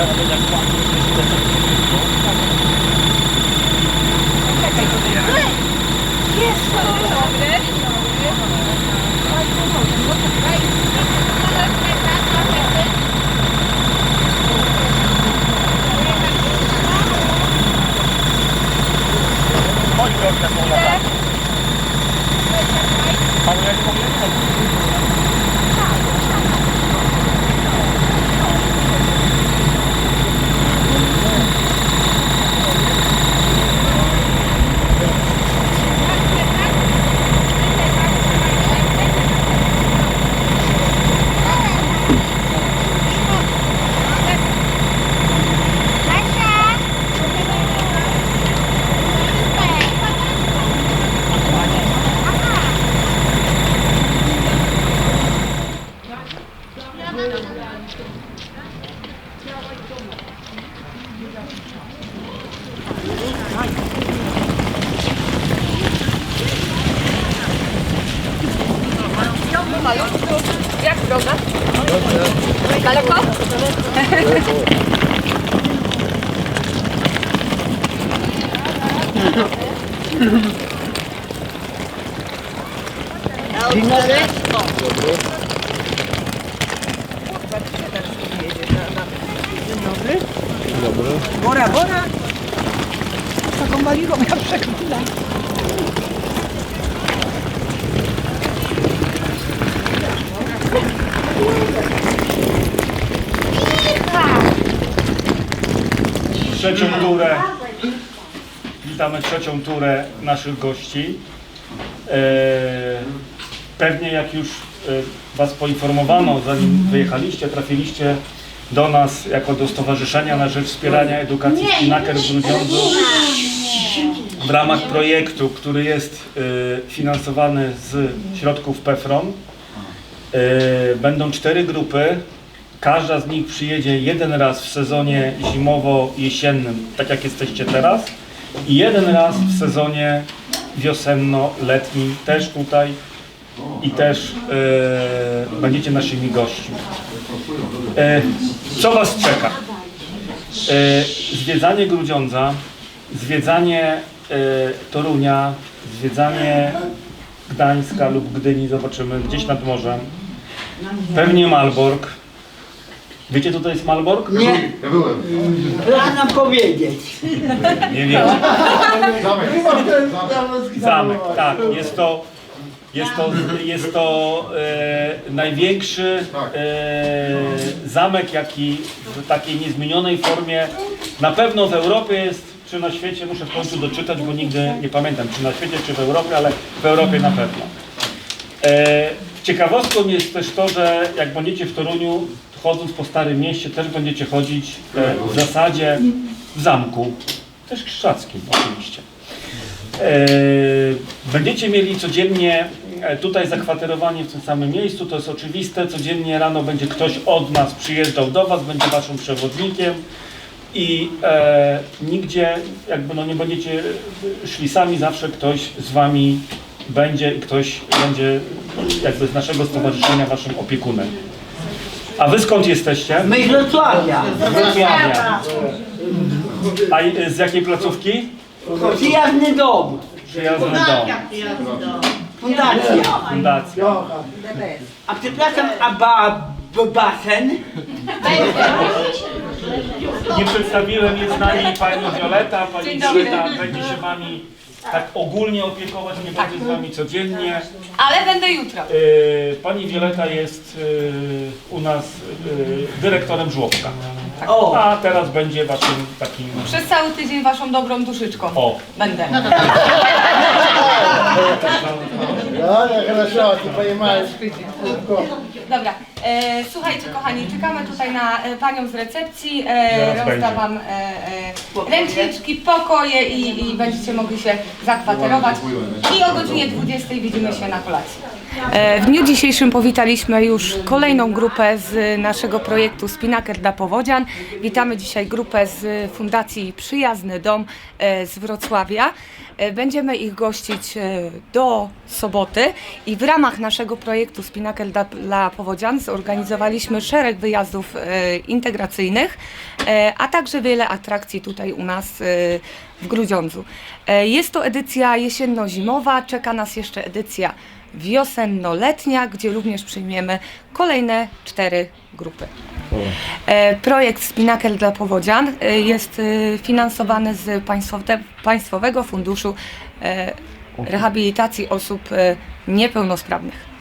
Jak Jak droga? Daleko? Dzień dobry. Bora, bora! Taką maliną ja przeklinam. trzecią turę. Witamy trzecią turę naszych gości. E, Pewnie jak już e, Was poinformowano, zanim wyjechaliście, trafiliście do nas jako do Stowarzyszenia na Rzecz Wspierania Edukacji Spinaker w Grudziądzu w ramach projektu, który jest e, finansowany z środków PEFRON. E, Będą cztery grupy. Każda z nich przyjedzie jeden raz w sezonie zimowo-jesiennym, tak jak jesteście teraz, i jeden raz w sezonie wiosenno-letnim, też tutaj i też e, będziecie naszymi gośćmi. E, co Was czeka? E, zwiedzanie Grudziądza, zwiedzanie e, Torunia, zwiedzanie Gdańska lub Gdyni, zobaczymy, gdzieś nad morzem. Pewnie Malbork. Wiecie, co to jest Malbork? Nie, Ja byłem. nam powiedzieć. Nie wiecie. Zamek. Zamek, tak. Jest to, jest to, jest to e, największy e, zamek, jaki w takiej niezmienionej formie na pewno w Europie jest, czy na świecie, muszę w końcu doczytać, bo nigdy nie pamiętam, czy na świecie, czy w Europie, ale w Europie na pewno. E, ciekawostką jest też to, że jak będziecie w Toruniu, chodząc po Starym Mieście, też będziecie chodzić e, w zasadzie w zamku, też krzyżackim oczywiście. E, Będziecie mieli codziennie e, tutaj zakwaterowanie w tym samym miejscu, to jest oczywiste. Codziennie rano będzie ktoś od nas przyjeżdżał do Was, będzie Waszym przewodnikiem i e, nigdzie jakby no nie będziecie szli sami, zawsze ktoś z Wami będzie i ktoś będzie jakby z naszego stowarzyszenia Waszym opiekunem. A Wy skąd jesteście? My z Wrocławia. Z Wrocławia. A i- z jakiej placówki? Przyjazny dom. Przyjazny dom. Fundacja. Fundacja. A przepraszam, a ba, b, basen? Nie przedstawiłem, jest z nami pani Wioleta. Pani. Wioleta będzie się wami tak ogólnie opiekować, nie będzie z wami codziennie. Ale będę jutro. Yy, Pani Wioleta jest yy, u nas yy, dyrektorem żłobka. O, A teraz będzie waszym takim... Przez cały tydzień waszą dobrą duszyczką. O, Będę. Да, я хорошо, ты понимаешь. Dobra. E, słuchajcie kochani, czekamy tutaj na e, panią z recepcji. E, Zaraz rozda będzie. wam e, e, ręczniczki, pokoje i, i będziecie mogli się zakwaterować. I o godzinie 20 widzimy się na kolacji. E, W dniu dzisiejszym powitaliśmy już kolejną grupę z naszego projektu Spinaker dla Powodzian. Witamy dzisiaj grupę z Fundacji Przyjazny Dom e, z Wrocławia. E, Będziemy ich gościć do soboty i w ramach naszego projektu Spinaker dla, Powodzian zorganizowaliśmy szereg wyjazdów integracyjnych, a także wiele atrakcji tutaj u nas w Grudziądzu. Jest to edycja jesienno-zimowa, czeka nas jeszcze edycja wiosenno-letnia, gdzie również przyjmiemy kolejne cztery grupy. E, Projekt Spinakel dla Powodzian e, jest e, finansowany z państwowe- Państwowego Funduszu Rehabilitacji Osób Niepełnosprawnych.